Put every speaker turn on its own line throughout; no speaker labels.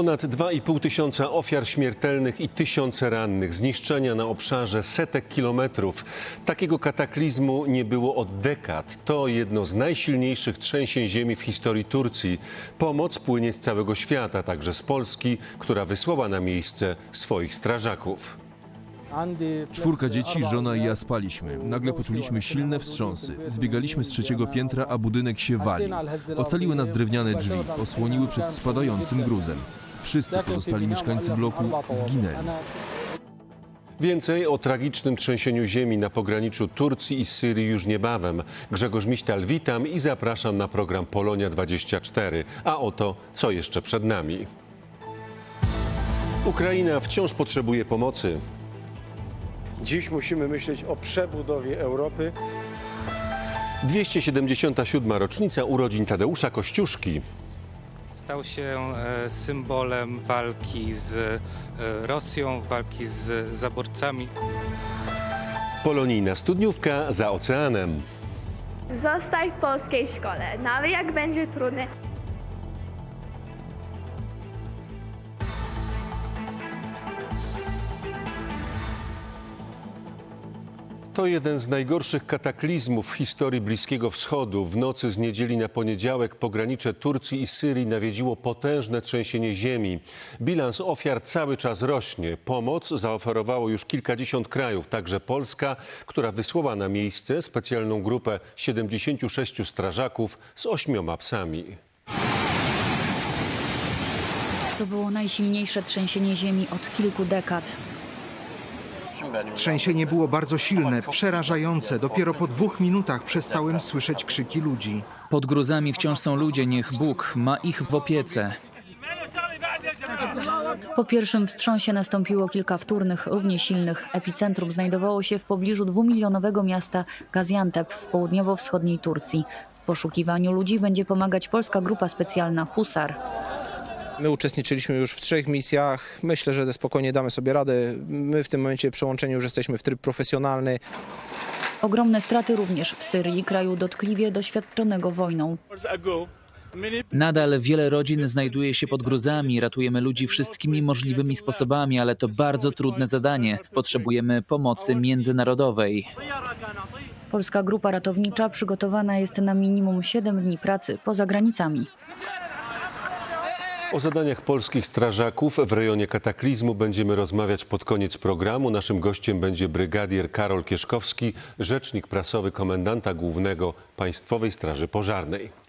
Ponad 2,5 tysiąca ofiar śmiertelnych i tysiące rannych, zniszczenia na obszarze setek kilometrów. Takiego kataklizmu nie było od dekad. To jedno z najsilniejszych trzęsień ziemi w historii Turcji. Pomoc płynie z całego świata, także z Polski, która wysłała na miejsce swoich strażaków.
Czwórka dzieci, żona i ja spaliśmy. Nagle poczuliśmy silne wstrząsy. Zbiegaliśmy z trzeciego piętra, a budynek się wali. Ocaliły nas drewniane drzwi, osłoniły przed spadającym gruzem. Wszyscy pozostali mieszkańcy bloku zginęli.
Więcej o tragicznym trzęsieniu ziemi na pograniczu Turcji i Syrii już niebawem. Grzegorz Miśtal, witam i zapraszam na program Polonia 24. A oto, co jeszcze przed nami. Ukraina wciąż potrzebuje pomocy.
Dziś musimy myśleć o przebudowie Europy.
277. rocznica urodzin Tadeusza Kościuszki.
Stał się e, symbolem walki z e, Rosją, walki z zaborcami.
Polonijna studniówka za oceanem.
Zostaj w polskiej szkole, nawet jak będzie trudne.
To jeden z najgorszych kataklizmów w historii Bliskiego Wschodu. W nocy z niedzieli na poniedziałek pogranicze Turcji i Syrii nawiedziło potężne trzęsienie ziemi. Bilans ofiar cały czas rośnie. Pomoc zaoferowało już kilkadziesiąt krajów, także Polska, która wysłała na miejsce specjalną grupę 76 strażaków z ośmioma psami.
To było najsilniejsze trzęsienie ziemi od kilku dekad.
Trzęsienie było bardzo silne, przerażające. Dopiero po dwóch minutach przestałem słyszeć krzyki ludzi.
Pod gruzami wciąż są ludzie, niech Bóg ma ich w opiece.
Po pierwszym wstrząsie nastąpiło kilka wtórnych, równie silnych. Epicentrum znajdowało się w pobliżu dwumilionowego miasta Gaziantep w południowo-wschodniej Turcji. W poszukiwaniu ludzi będzie pomagać polska grupa specjalna Husar.
My uczestniczyliśmy już w trzech misjach. Myślę, że spokojnie damy sobie radę. My w tym momencie przełączeni już jesteśmy w tryb profesjonalny.
Ogromne straty również w Syrii, kraju dotkliwie doświadczonego wojną.
Nadal wiele rodzin znajduje się pod gruzami, ratujemy ludzi wszystkimi możliwymi sposobami, ale to bardzo trudne zadanie. Potrzebujemy pomocy międzynarodowej.
Polska grupa ratownicza przygotowana jest na minimum 7 dni pracy poza granicami.
O zadaniach polskich strażaków w rejonie kataklizmu będziemy rozmawiać pod koniec programu. Naszym gościem będzie brygadier Karol Kieszkowski, rzecznik prasowy komendanta głównego Państwowej Straży Pożarnej.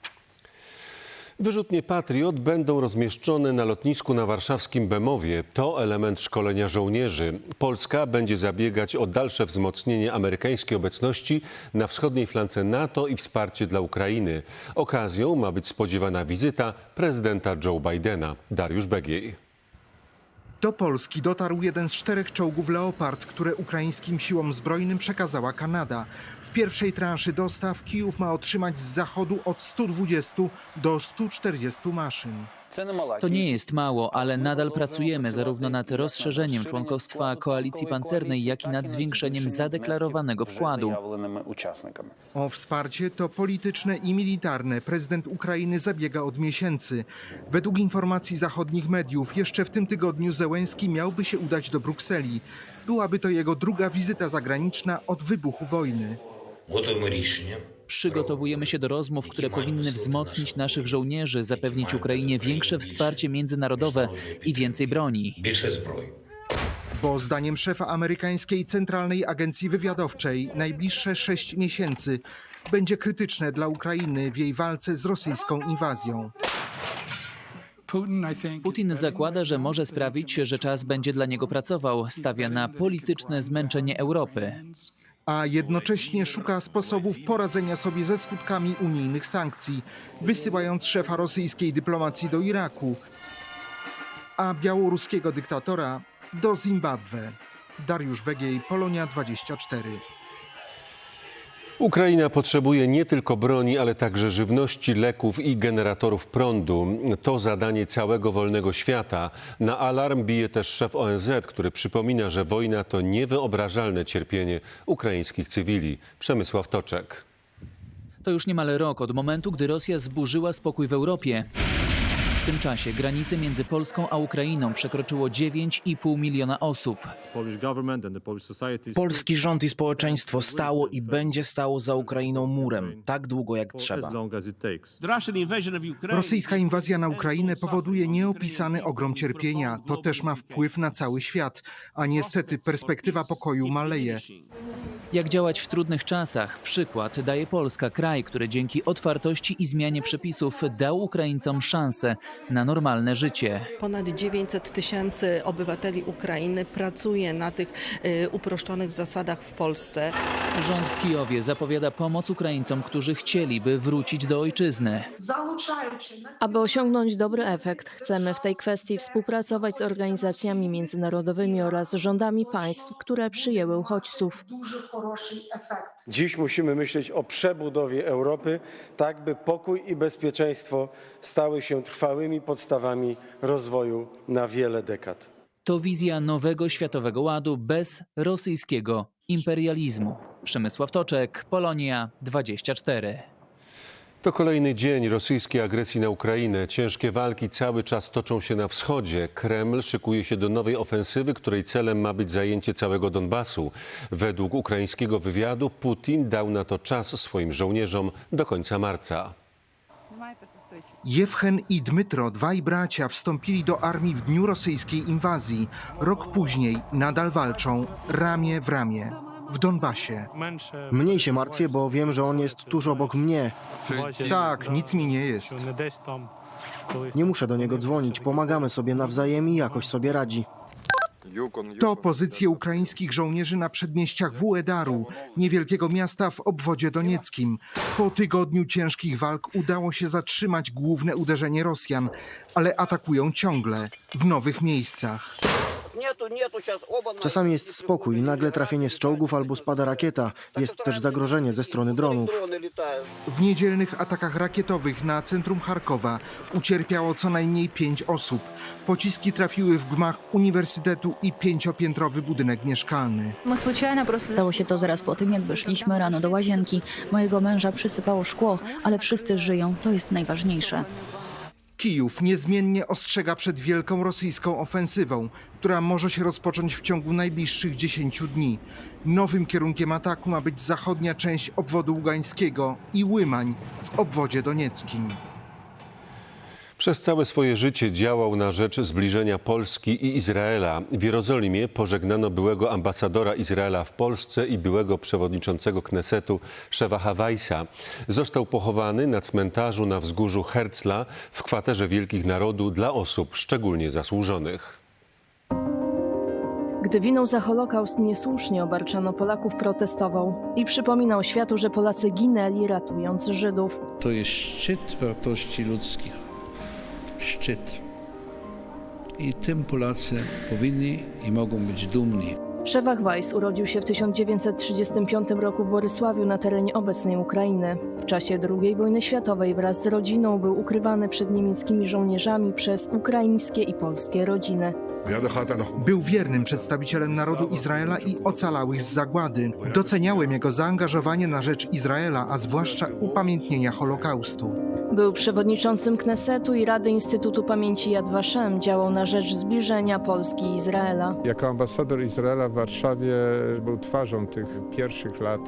Wyrzutnie Patriot będą rozmieszczone na lotnisku na warszawskim Bemowie. To element szkolenia żołnierzy. Polska będzie zabiegać o dalsze wzmocnienie amerykańskiej obecności na wschodniej flance NATO i wsparcie dla Ukrainy. Okazją ma być spodziewana wizyta prezydenta Joe Bidena. Dariusz Begiej.
Do Polski dotarł jeden z czterech czołgów Leopard, które ukraińskim siłom zbrojnym przekazała Kanada. W pierwszej transzy dostaw Kijów ma otrzymać z zachodu od 120 do 140 maszyn.
To nie jest mało, ale nadal pracujemy zarówno nad rozszerzeniem członkostwa koalicji pancernej, jak i nad zwiększeniem zadeklarowanego wkładu.
O wsparcie to polityczne i militarne prezydent Ukrainy zabiega od miesięcy. Według informacji zachodnich mediów jeszcze w tym tygodniu Zełenski miałby się udać do Brukseli. Byłaby to jego druga wizyta zagraniczna od wybuchu wojny.
Przygotowujemy się do rozmów, które powinny wzmocnić naszych żołnierzy, zapewnić Ukrainie większe wsparcie międzynarodowe i więcej broni.
Bo zdaniem szefa amerykańskiej Centralnej Agencji Wywiadowczej najbliższe sześć miesięcy będzie krytyczne dla Ukrainy w jej walce z rosyjską inwazją.
Putin zakłada, że może sprawić, że czas będzie dla niego pracował. Stawia na polityczne zmęczenie Europy
a jednocześnie szuka sposobów poradzenia sobie ze skutkami unijnych sankcji, wysyłając szefa rosyjskiej dyplomacji do Iraku, a białoruskiego dyktatora do Zimbabwe. Dariusz Begiej, Polonia 24.
Ukraina potrzebuje nie tylko broni, ale także żywności, leków i generatorów prądu. To zadanie całego wolnego świata. Na alarm bije też szef ONZ, który przypomina, że wojna to niewyobrażalne cierpienie ukraińskich cywili. Przemysław Toczek.
To już niemal rok od momentu, gdy Rosja zburzyła spokój w Europie. W tym czasie granice między Polską a Ukrainą przekroczyło 9,5 miliona osób.
Polski rząd i społeczeństwo stało i będzie stało za Ukrainą murem tak długo jak trzeba.
Rosyjska inwazja na Ukrainę powoduje nieopisany ogrom cierpienia. To też ma wpływ na cały świat, a niestety perspektywa pokoju maleje.
Jak działać w trudnych czasach? Przykład daje Polska, kraj, który dzięki otwartości i zmianie przepisów dał Ukraińcom szansę na normalne życie.
Ponad 900 tysięcy obywateli Ukrainy pracuje na tych y, uproszczonych zasadach w Polsce.
Rząd w Kijowie zapowiada pomoc Ukraińcom, którzy chcieliby wrócić do ojczyzny.
Aby osiągnąć dobry efekt, chcemy w tej kwestii współpracować z organizacjami międzynarodowymi oraz rządami państw, które przyjęły uchodźców.
Dziś musimy myśleć o przebudowie Europy, tak by pokój i bezpieczeństwo stały się trwałymi podstawami rozwoju na wiele dekad.
To wizja nowego światowego ładu bez rosyjskiego imperializmu. Przemysław Toczek, Polonia 24.
To kolejny dzień rosyjskiej agresji na Ukrainę. Ciężkie walki cały czas toczą się na wschodzie. Kreml szykuje się do nowej ofensywy, której celem ma być zajęcie całego Donbasu. Według ukraińskiego wywiadu Putin dał na to czas swoim żołnierzom do końca marca.
Jewchen i Dmytro, dwaj bracia, wstąpili do armii w dniu rosyjskiej inwazji. Rok później nadal walczą ramię w ramię w Donbasie.
Mniej się martwię, bo wiem, że on jest tuż obok mnie.
Tak, nic mi nie jest.
Nie muszę do niego dzwonić, pomagamy sobie nawzajem i jakoś sobie radzi.
To pozycje ukraińskich żołnierzy na przedmieściach Wuedaru, niewielkiego miasta w obwodzie donieckim. Po tygodniu ciężkich walk udało się zatrzymać główne uderzenie Rosjan, ale atakują ciągle w nowych miejscach.
Czasami jest spokój, nagle trafienie z czołgów albo spada rakieta. Jest też zagrożenie ze strony dronów.
W niedzielnych atakach rakietowych na centrum Charkowa ucierpiało co najmniej pięć osób. Pociski trafiły w gmach uniwersytetu i pięciopiętrowy budynek mieszkalny.
Stało się to zaraz po tym, jak wyszliśmy rano do łazienki. Mojego męża przysypało szkło, ale wszyscy żyją. To jest najważniejsze.
Kijów niezmiennie ostrzega przed wielką rosyjską ofensywą, która może się rozpocząć w ciągu najbliższych 10 dni. Nowym kierunkiem ataku ma być zachodnia część obwodu ługańskiego i Łymań w obwodzie donieckim.
Przez całe swoje życie działał na rzecz zbliżenia Polski i Izraela. W Jerozolimie pożegnano byłego ambasadora Izraela w Polsce i byłego przewodniczącego Knesetu Szewacha Weissa. Został pochowany na cmentarzu na wzgórzu Herzla w kwaterze Wielkich Narodu dla osób szczególnie zasłużonych.
Gdy winą za Holokaust niesłusznie obarczano Polaków, protestował i przypominał światu, że Polacy ginęli ratując Żydów.
To jest szczyt wartości ludzkich. Szczyt. I tym Polacy powinni i mogą być dumni.
Szewach Weiss urodził się w 1935 roku w Borysławiu na terenie obecnej Ukrainy. W czasie II wojny światowej wraz z rodziną był ukrywany przed niemieckimi żołnierzami przez ukraińskie i polskie rodziny.
Był wiernym przedstawicielem narodu Izraela i ocalałych z zagłady. Doceniałem jego zaangażowanie na rzecz Izraela, a zwłaszcza upamiętnienia Holokaustu.
Był przewodniczącym Knesetu i Rady Instytutu Pamięci Yad Vashem, działał na rzecz zbliżenia Polski i Izraela.
Jako ambasador Izraela w Warszawie był twarzą tych pierwszych lat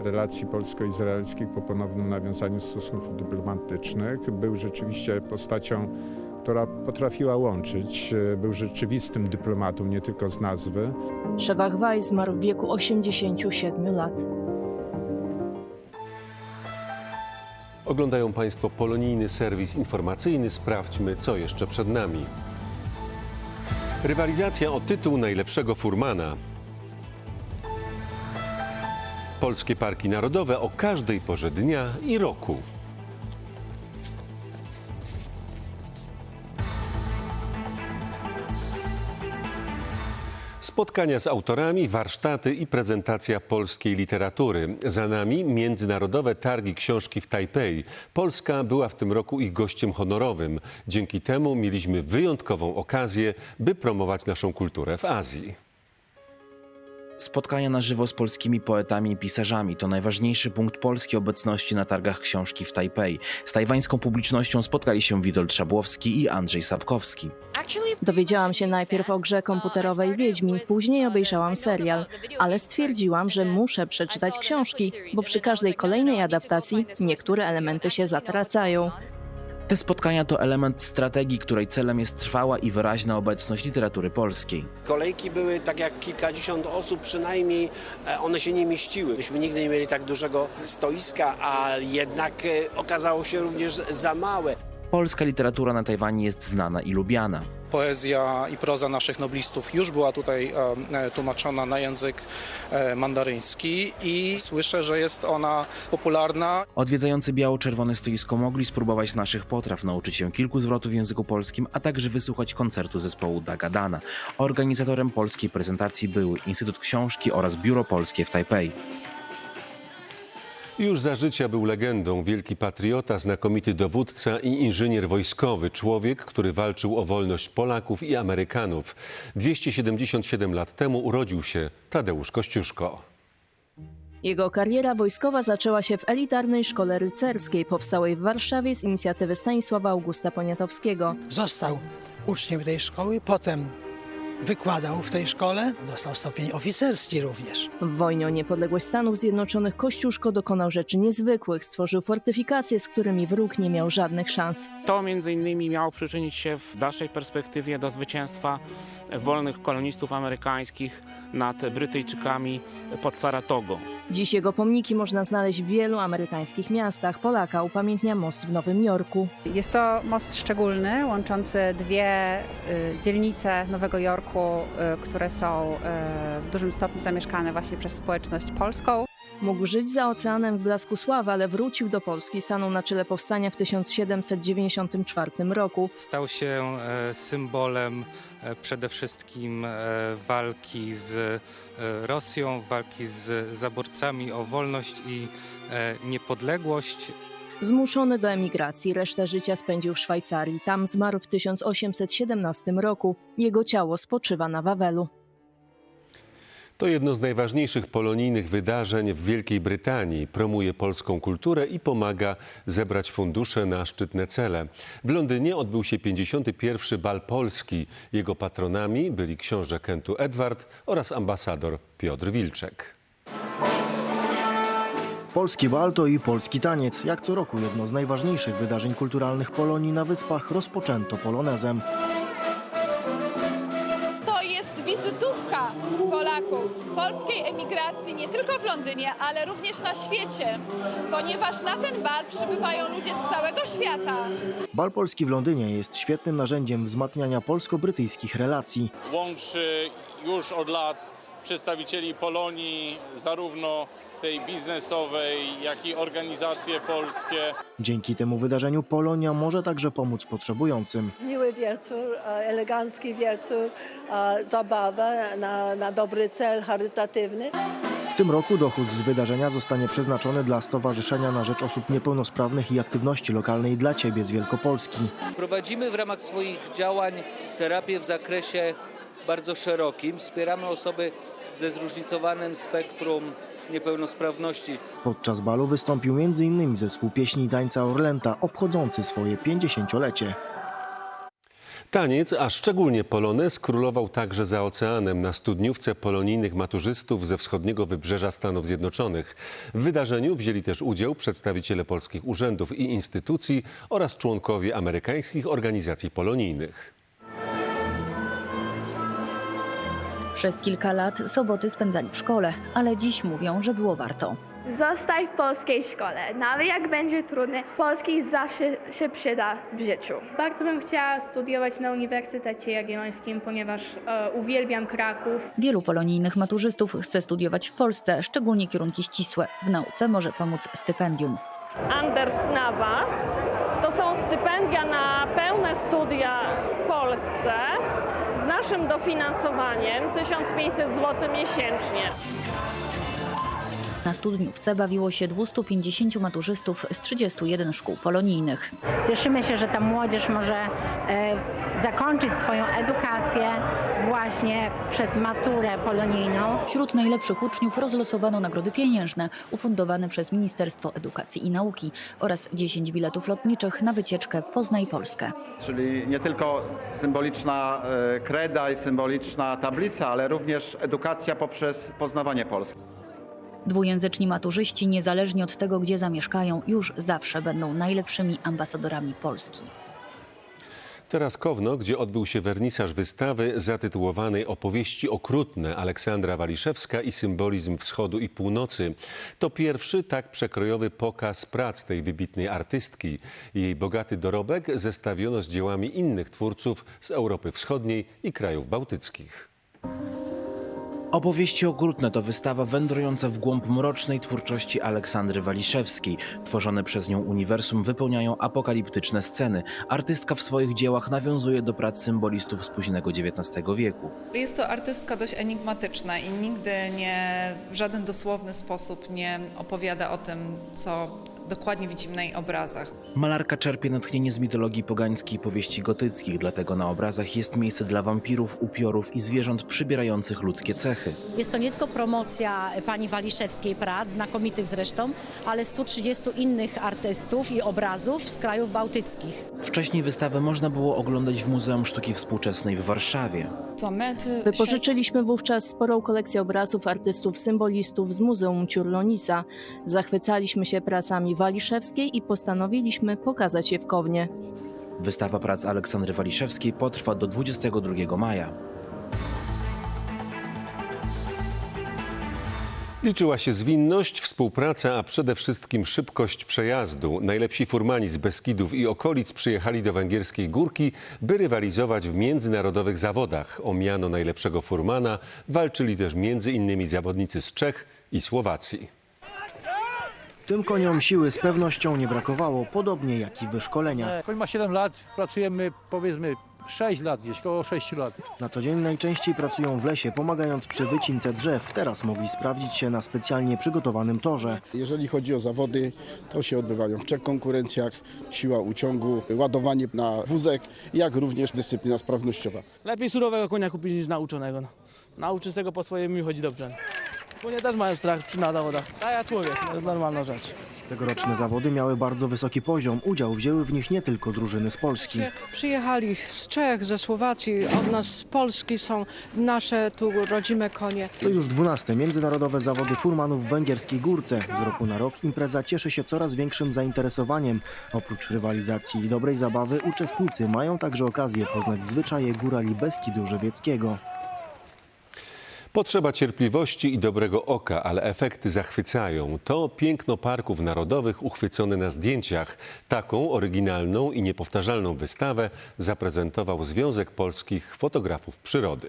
relacji polsko-izraelskich po ponownym nawiązaniu stosunków dyplomatycznych. Był rzeczywiście postacią, która potrafiła łączyć. Był rzeczywistym dyplomatą, nie tylko z nazwy.
Szewach Weiss zmarł w wieku 87 lat.
Oglądają Państwo polonijny serwis informacyjny. Sprawdźmy, co jeszcze przed nami. Rywalizacja o tytuł najlepszego furmana. Polskie parki narodowe o każdej porze dnia i roku. Spotkania z autorami, warsztaty i prezentacja polskiej literatury. Za nami międzynarodowe targi książki w Tajpej. Polska była w tym roku ich gościem honorowym. Dzięki temu mieliśmy wyjątkową okazję, by promować naszą kulturę w Azji.
Spotkania na żywo z polskimi poetami i pisarzami to najważniejszy punkt polskiej obecności na targach książki w Tajpej. Z tajwańską publicznością spotkali się Witold Szabłowski i Andrzej Sapkowski.
Dowiedziałam się najpierw o grze komputerowej Wiedźmin, później obejrzałam serial, ale stwierdziłam, że muszę przeczytać książki, bo przy każdej kolejnej adaptacji niektóre elementy się zatracają.
Te spotkania to element strategii, której celem jest trwała i wyraźna obecność literatury polskiej.
Kolejki były tak jak kilkadziesiąt osób przynajmniej, e, one się nie mieściły. Myśmy nigdy nie mieli tak dużego stoiska, a jednak e, okazało się również za małe.
Polska literatura na Tajwanie jest znana i lubiana.
Poezja i proza naszych noblistów już była tutaj e, tłumaczona na język e, mandaryński i słyszę, że jest ona popularna.
Odwiedzający biało-czerwone stoisko mogli spróbować naszych potraw, nauczyć się kilku zwrotów w języku polskim, a także wysłuchać koncertu zespołu Dagadana. Organizatorem polskiej prezentacji były Instytut Książki oraz Biuro Polskie w Tajpej.
Już za życia był legendą, wielki patriota, znakomity dowódca i inżynier wojskowy, człowiek, który walczył o wolność Polaków i Amerykanów. 277 lat temu urodził się Tadeusz Kościuszko.
Jego kariera wojskowa zaczęła się w elitarnej szkole rycerskiej, powstałej w Warszawie z inicjatywy Stanisława Augusta Poniatowskiego.
Został uczniem tej szkoły, potem wykładał w tej szkole, dostał stopień oficerski również.
W wojnie o niepodległość Stanów Zjednoczonych Kościuszko dokonał rzeczy niezwykłych, stworzył fortyfikacje, z którymi wróg nie miał żadnych szans.
To między innymi miało przyczynić się w dalszej perspektywie do zwycięstwa wolnych kolonistów amerykańskich nad Brytyjczykami pod Saratogo.
Dziś jego pomniki można znaleźć w wielu amerykańskich miastach. Polaka upamiętnia most w Nowym Jorku.
Jest to most szczególny, łączący dwie y, dzielnice Nowego Jorku, y, które są y, w dużym stopniu zamieszkane właśnie przez społeczność polską.
Mógł żyć za oceanem w blasku sławy, ale wrócił do Polski, stanął na czele powstania w 1794 roku.
Stał się e, symbolem e, przede wszystkim e, walki z Rosją, walki z zaborcami o wolność i niepodległość.
Zmuszony do emigracji, resztę życia spędził w Szwajcarii. Tam zmarł w 1817 roku. Jego ciało spoczywa na Wawelu.
To jedno z najważniejszych polonijnych wydarzeń w Wielkiej Brytanii. Promuje polską kulturę i pomaga zebrać fundusze na szczytne cele. W Londynie odbył się 51. Bal Polski. Jego patronami byli książę Kentu Edward oraz ambasador Piotr Wilczek.
Polski bal to i polski taniec. Jak co roku jedno z najważniejszych wydarzeń kulturalnych Polonii na Wyspach rozpoczęto polonezem.
Polskiej emigracji nie tylko w Londynie, ale również na świecie, ponieważ na ten bal przybywają ludzie z całego świata.
Bal Polski w Londynie jest świetnym narzędziem wzmacniania polsko-brytyjskich relacji.
łączy już od lat przedstawicieli Polonii, zarówno tej biznesowej, jak i organizacje polskie.
Dzięki temu wydarzeniu Polonia może także pomóc potrzebującym.
Miły wieczór, e, elegancki wieczór, e, zabawę na, na dobry cel charytatywny.
W tym roku dochód z wydarzenia zostanie przeznaczony dla Stowarzyszenia na Rzecz Osób Niepełnosprawnych i Aktywności Lokalnej dla Ciebie z Wielkopolski.
Prowadzimy w ramach swoich działań terapię w zakresie bardzo szerokim. Wspieramy osoby ze zróżnicowanym spektrum niepełnosprawności.
Podczas balu wystąpił m.in. zespół pieśni tańca Orlęta obchodzący swoje 50-lecie.
Taniec, a szczególnie polonez, królował także za oceanem na studniówce polonijnych maturzystów ze wschodniego wybrzeża Stanów Zjednoczonych. W wydarzeniu wzięli też udział przedstawiciele polskich urzędów i instytucji oraz członkowie amerykańskich organizacji polonijnych.
Przez kilka lat soboty spędzali w szkole, ale dziś mówią, że było warto.
Zostaj w polskiej szkole. Nawet jak będzie trudny, polski zawsze się przyda w życiu.
Bardzo bym chciała studiować na Uniwersytecie Jagiellońskim, ponieważ e, uwielbiam Kraków.
Wielu polonijnych maturzystów chce studiować w Polsce, szczególnie kierunki ścisłe. W nauce może pomóc stypendium.
Anders Nawa. To są stypendia na pełne studia w Polsce naszym dofinansowaniem 1500 zł miesięcznie.
Na studniówce bawiło się 250 maturzystów z 31 szkół polonijnych.
Cieszymy się, że ta młodzież może e, zakończyć swoją edukację właśnie przez maturę polonijną.
Wśród najlepszych uczniów rozlosowano nagrody pieniężne ufundowane przez Ministerstwo Edukacji i Nauki oraz 10 biletów lotniczych na wycieczkę Poznaj Polskę.
Czyli nie tylko symboliczna e, kreda i symboliczna tablica, ale również edukacja poprzez poznawanie Polski.
Dwujęzyczni maturzyści, niezależnie od tego, gdzie zamieszkają, już zawsze będą najlepszymi ambasadorami Polski.
Teraz Kowno, gdzie odbył się wernisaż wystawy zatytułowanej Opowieści okrutne Aleksandra Waliszewska i symbolizm wschodu i północy. To pierwszy tak przekrojowy pokaz prac tej wybitnej artystki. Jej bogaty dorobek zestawiono z dziełami innych twórców z Europy Wschodniej i krajów bałtyckich.
Opowieści okrutne to wystawa wędrująca w głąb mrocznej twórczości Aleksandry Waliszewskiej. Tworzone przez nią uniwersum wypełniają apokaliptyczne sceny. Artystka w swoich dziełach nawiązuje do prac symbolistów z późnego XIX wieku.
Jest to artystka dość enigmatyczna i nigdy nie w żaden dosłowny sposób nie opowiada o tym, co dokładnie widzimy na jej obrazach.
Malarka czerpie natchnienie z mitologii pogańskiej i powieści gotyckich, dlatego na obrazach jest miejsce dla wampirów, upiorów i zwierząt przybierających ludzkie cechy.
Jest to nie tylko promocja pani Waliszewskiej prac, znakomitych zresztą, ale 130 innych artystów i obrazów z krajów bałtyckich.
Wcześniej wystawę można było oglądać w Muzeum Sztuki Współczesnej w Warszawie.
Wypożyczyliśmy wówczas sporą kolekcję obrazów artystów symbolistów z Muzeum Ciurlonisa. Zachwycaliśmy się pracami Waliszewskiej i postanowiliśmy pokazać je w Kownie.
Wystawa prac Aleksandry Waliszewskiej potrwa do 22 maja.
Liczyła się zwinność, współpraca, a przede wszystkim szybkość przejazdu. Najlepsi furmani z Beskidów i okolic przyjechali do węgierskiej Górki, by rywalizować w międzynarodowych zawodach. O miano najlepszego furmana walczyli też między innymi zawodnicy z Czech i Słowacji.
Tym koniom siły z pewnością nie brakowało, podobnie jak i wyszkolenia.
Koń ma 7 lat, pracujemy powiedzmy 6 lat, gdzieś koło 6 lat.
Na co dzień najczęściej pracują w lesie, pomagając przy wycince drzew. Teraz mogli sprawdzić się na specjalnie przygotowanym torze.
Jeżeli chodzi o zawody, to się odbywają w trzech konkurencjach. Siła uciągu, ładowanie na wózek, jak również dyscyplina sprawnościowa.
Lepiej surowego konia kupić niż nauczonego. No. Nauczy się go po swojemu i chodzi dobrze. Konie też mają strach na zawodach, a ja człowiek, to jest normalna rzecz.
Tegoroczne zawody miały bardzo wysoki poziom. Udział wzięły w nich nie tylko drużyny z Polski.
Przyjechali z Czech, ze Słowacji, od nas z Polski są nasze tu rodzime konie.
To już 12 międzynarodowe zawody furmanów w węgierskiej górce. Z roku na rok impreza cieszy się coraz większym zainteresowaniem. Oprócz rywalizacji i dobrej zabawy, uczestnicy mają także okazję poznać zwyczaje górali Beskidu Żywieckiego.
Potrzeba cierpliwości i dobrego oka, ale efekty zachwycają. To piękno parków narodowych uchwycone na zdjęciach. Taką oryginalną i niepowtarzalną wystawę zaprezentował Związek Polskich Fotografów Przyrody.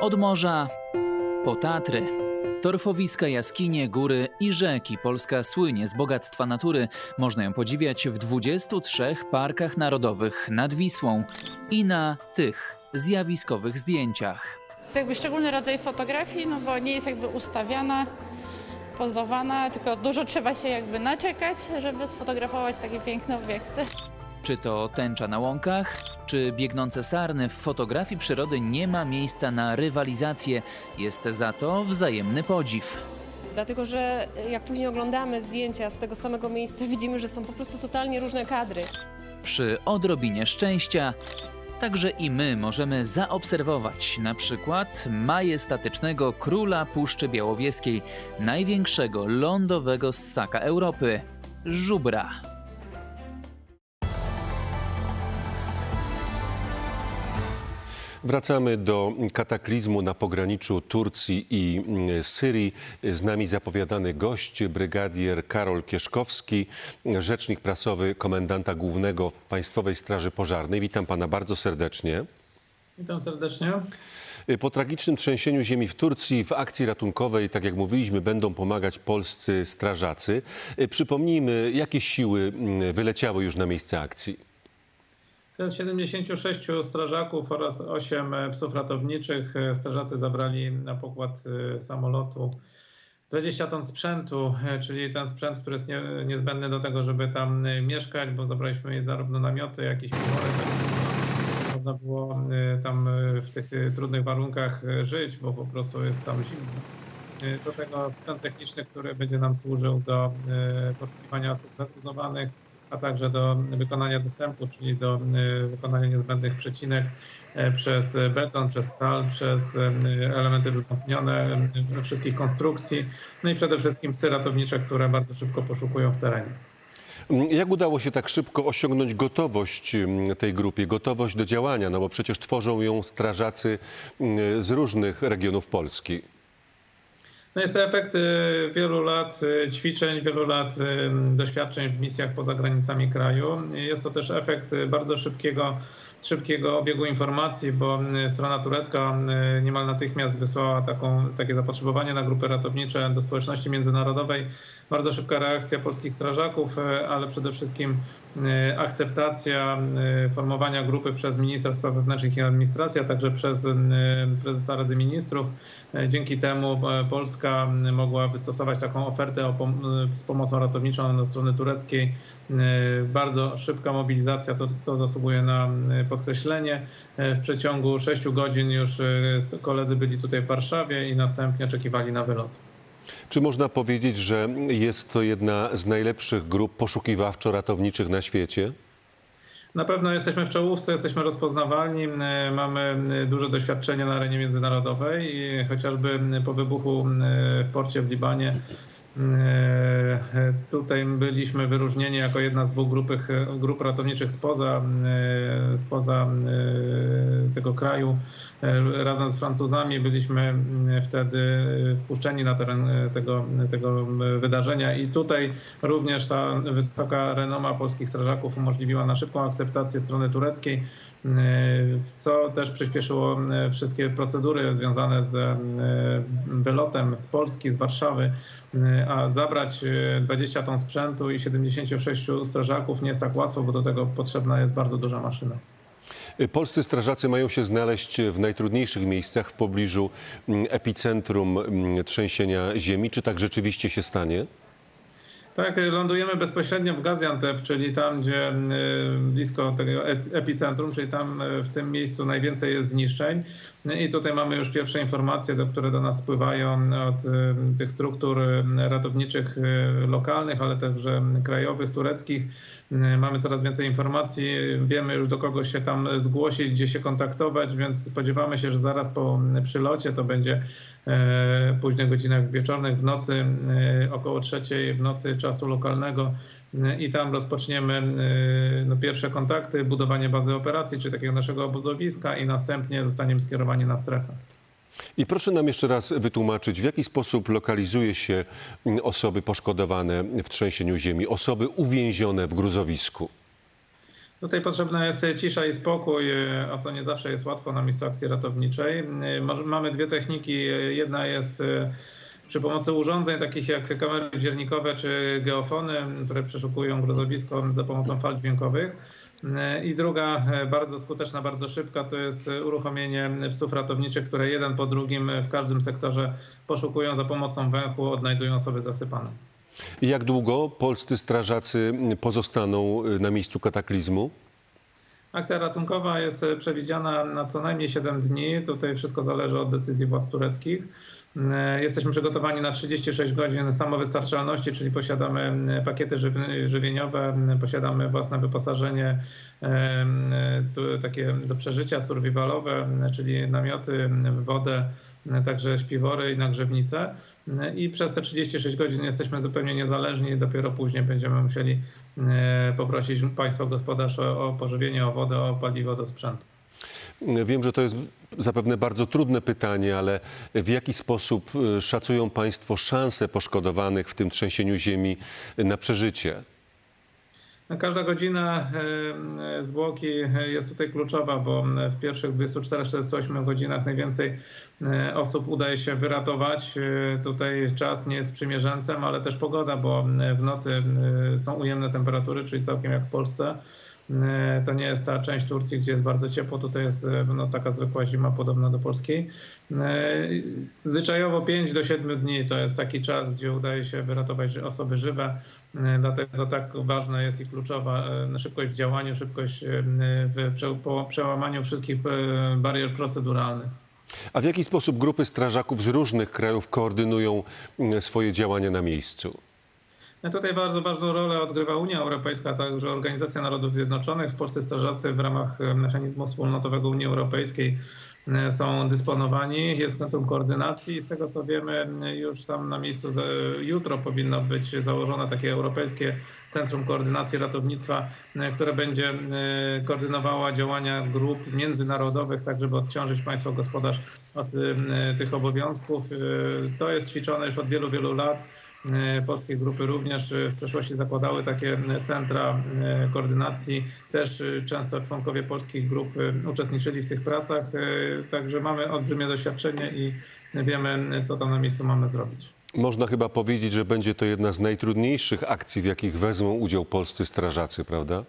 Od morza po Tatry. Torfowiska, jaskinie, góry i rzeki. Polska słynie z bogactwa natury. Można ją podziwiać w 23 parkach narodowych nad Wisłą i na tych zjawiskowych zdjęciach.
Jest jakby szczególny rodzaj fotografii, no bo nie jest jakby ustawiana, pozowana, tylko dużo trzeba się jakby naczekać, żeby sfotografować takie piękne obiekty.
Czy to tęcza na łąkach, czy biegnące sarny, w fotografii przyrody nie ma miejsca na rywalizację. Jest za to wzajemny podziw.
Dlatego, że jak później oglądamy zdjęcia z tego samego miejsca, widzimy, że są po prostu totalnie różne kadry.
Przy odrobinie szczęścia Także i my możemy zaobserwować na przykład majestatycznego króla Puszczy Białowieskiej, największego lądowego ssaka Europy żubra.
Wracamy do kataklizmu na pograniczu Turcji i Syrii. Z nami zapowiadany gość, brygadier Karol Kieszkowski, rzecznik prasowy komendanta głównego Państwowej Straży Pożarnej. Witam pana bardzo serdecznie.
Witam serdecznie.
Po tragicznym trzęsieniu ziemi w Turcji w akcji ratunkowej, tak jak mówiliśmy, będą pomagać polscy strażacy. Przypomnijmy, jakie siły wyleciały już na miejsce akcji.
To jest 76 strażaków oraz 8 psów ratowniczych. Strażacy zabrali na pokład samolotu 20 ton sprzętu, e, czyli ten sprzęt, który jest nie, niezbędny do tego, żeby tam e, mieszkać, bo zabraliśmy zarówno namioty, jak i śpiwory, tak można było e, tam e, w tych e, trudnych warunkach e, żyć, bo po prostu jest tam zimno. E, Do tego sprzęt techniczny, który będzie nam służył do e, poszukiwania osób zakuzowanych, a także do wykonania dostępu, czyli do e, wykonania niezbędnych przecinek e, przez beton, przez stal, przez e, elementy wzmocnione wszystkich konstrukcji, no i przede wszystkim psy ratownicze, które bardzo szybko poszukują w terenie.
Jak udało się tak szybko osiągnąć gotowość tej grupie, gotowość do działania? No bo przecież tworzą ją strażacy z różnych regionów Polski.
No jest to efekt y, wielu lat y, ćwiczeń, wielu lat y, doświadczeń w misjach poza granicami kraju. Jest to też efekt bardzo szybkiego, szybkiego obiegu informacji, bo y, strona turecka y, niemal natychmiast wysłała taką, takie zapotrzebowanie na grupy ratownicze do społeczności międzynarodowej. Bardzo szybka reakcja polskich strażaków, y, ale przede wszystkim akceptacja formowania grupy przez ministra spraw wewnętrznych i administracji, a także przez prezesa Rady Ministrów. E, Dzięki temu e, Polska mogła wystosować taką ofertę z pomocą ratowniczą do strony tureckiej. E, Bardzo szybka mobilizacja, to, to zasługuje na podkreślenie. E, W przeciągu 6 godzin już e, koledzy byli tutaj w Warszawie i następnie oczekiwali na wylot.
Czy można powiedzieć, że jest to jedna z najlepszych grup poszukiwawczo-ratowniczych na świecie?
Na pewno jesteśmy w czołówce, jesteśmy rozpoznawalni, e, mamy duże doświadczenie na arenie międzynarodowej i chociażby po wybuchu w porcie w Libanie tutaj byliśmy wyróżnieni jako jedna z dwóch grupych, grup ratowniczych spoza, e, spoza e, tego kraju. E, Razem z Francuzami byliśmy e, wtedy wpuszczeni na teren e, tego, tego wydarzenia i tutaj również ta wysoka renoma polskich strażaków umożliwiła na szybką akceptację strony tureckiej, e, co też przyspieszyło e, wszystkie procedury związane z e, wylotem z Polski, z Warszawy, E, a zabrać e, 20 ton sprzętu i 76 strażaków nie jest tak łatwo, bo do tego potrzebna jest bardzo duża maszyna.
Polscy strażacy mają się znaleźć w najtrudniejszych miejscach w pobliżu mm, epicentrum mm, trzęsienia ziemi. Czy tak rzeczywiście się stanie?
Tak, lądujemy bezpośrednio w Gaziantep, czyli tam, gdzie y, blisko tego e- epicentrum, czyli tam y, w tym miejscu najwięcej jest zniszczeń. I tutaj mamy już pierwsze informacje, do, które do nas spływają od y, tych struktur y, ratowniczych y, lokalnych, ale także krajowych, tureckich. Mamy coraz więcej informacji, wiemy już do kogo się tam zgłosić, gdzie się kontaktować, więc spodziewamy się, że zaraz po przylocie to będzie e, późnych godzinach wieczornych, w nocy, około trzeciej w nocy czasu lokalnego i tam rozpoczniemy no, pierwsze kontakty, budowanie bazy operacji, czy takiego naszego obozowiska i następnie zostaniemy skierowani na strefę.
I proszę nam jeszcze raz wytłumaczyć, w jaki sposób lokalizuje się mm, osoby poszkodowane w trzęsieniu ziemi, osoby uwięzione w gruzowisku.
Tutaj potrzebna jest cisza i spokój, o co nie zawsze jest łatwo na miejscu akcji ratowniczej. Mamy dwie techniki. Jedna jest przy pomocy urządzeń takich jak kamery wziernikowe czy geofony, które przeszukują gruzowisko za pomocą fal dźwiękowych. I druga, bardzo skuteczna, bardzo szybka, to jest uruchomienie psów ratowniczych, które jeden po drugim w każdym sektorze poszukują za pomocą węchu, odnajdują osoby zasypane.
I jak długo polscy strażacy pozostaną na miejscu kataklizmu?
Akcja ratunkowa jest e, przewidziana na co najmniej 7 dni. Tutaj wszystko zależy od decyzji władz tureckich. E, Jesteśmy przygotowani na 36 godzin samowystarczalności, czyli posiadamy e, pakiety żyw- żywieniowe, posiadamy własne wyposażenie takie do przeżycia survivalowe, czyli namioty, wodę, także śpiwory i nagrzewnice. E, I przez te 36 godzin jesteśmy zupełnie niezależni. Dopiero później będziemy musieli e, poprosić państwo gospodarz o, pożywienie, o wodę, o paliwo do sprzętu.
Wiem, że to jest zapewne bardzo trudne pytanie, ale w jaki sposób y, szacują Państwo szanse poszkodowanych w tym trzęsieniu ziemi na przeżycie?
No, Każda godzina e, zwłoki jest tutaj kluczowa, bo w pierwszych 24-48 godzinach najwięcej e, osób udaje się wyratować. E, Tutaj czas nie jest sprzymierzęcem, ale też pogoda, bo w nocy e, są ujemne temperatury, czyli całkiem jak w Polsce. E, To nie jest ta część Turcji, gdzie jest bardzo ciepło. Tutaj jest e, no, taka zwykła zima podobna do polskiej. E, Zwyczajowo 5 do 7 dni to jest taki czas, gdzie udaje się wyratować osoby żywe. Dlatego tak ważna jest i kluczowa szybkość w działaniu, szybkość w przełamaniu wszystkich barier proceduralnych.
A w jaki sposób grupy strażaków z różnych krajów koordynują swoje działania na miejscu?
Tutaj bardzo ważną rolę odgrywa Unia Europejska, a także Organizacja Narodów Zjednoczonych. W Polsce strażacy w ramach e, mechanizmu wspólnotowego Unii Europejskiej e, są dysponowani. Jest Centrum Koordynacji. Z tego co wiemy, już tam na miejscu jutro powinno być założone takie Europejskie Centrum Koordynacji Ratownictwa, e, które będzie koordynowała działania grup międzynarodowych, tak żeby odciążyć państwo gospodarz od tych obowiązków. To jest ćwiczone już od wielu, wielu lat. E, Polskie grupy również e, w przeszłości zakładały takie e, centra koordynacji. Też często członkowie polskich grup uczestniczyli w tych pracach, także mamy olbrzymie doświadczenie i wiemy, co tam na miejscu mamy zrobić.
Można chyba powiedzieć, że będzie to jedna z najtrudniejszych akcji, w jakich wezmą udział polscy strażacy, prawda?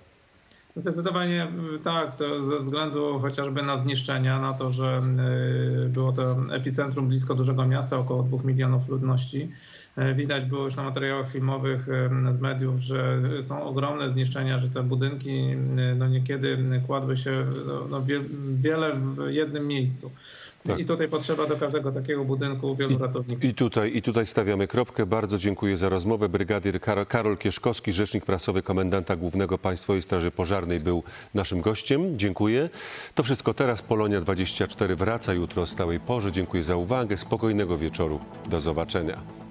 Zdecydowanie y, tak, to ze względu chociażby na zniszczenia, na to, że y, było to epicentrum blisko dużego miasta, około 2 milionów ludności. Y, Widać było już na materiałach filmowych z mediów, że są ogromne zniszczenia, że te budynki no niekiedy kładły się no, no, wie- wiele w jednym miejscu.
Tak.
I tutaj potrzeba do każdego takiego budynku wielu ratowników.
I tutaj, I tutaj stawiamy kropkę. Bardzo dziękuję za rozmowę. Brygadier Kar- Karol Kieszkowski, rzecznik prasowy komendanta głównego Państwowej Straży Pożarnej był naszym gościem. Dziękuję. To wszystko teraz. Polonia 24 wraca jutro o stałej porze. Dziękuję za uwagę. Spokojnego wieczoru. Do zobaczenia.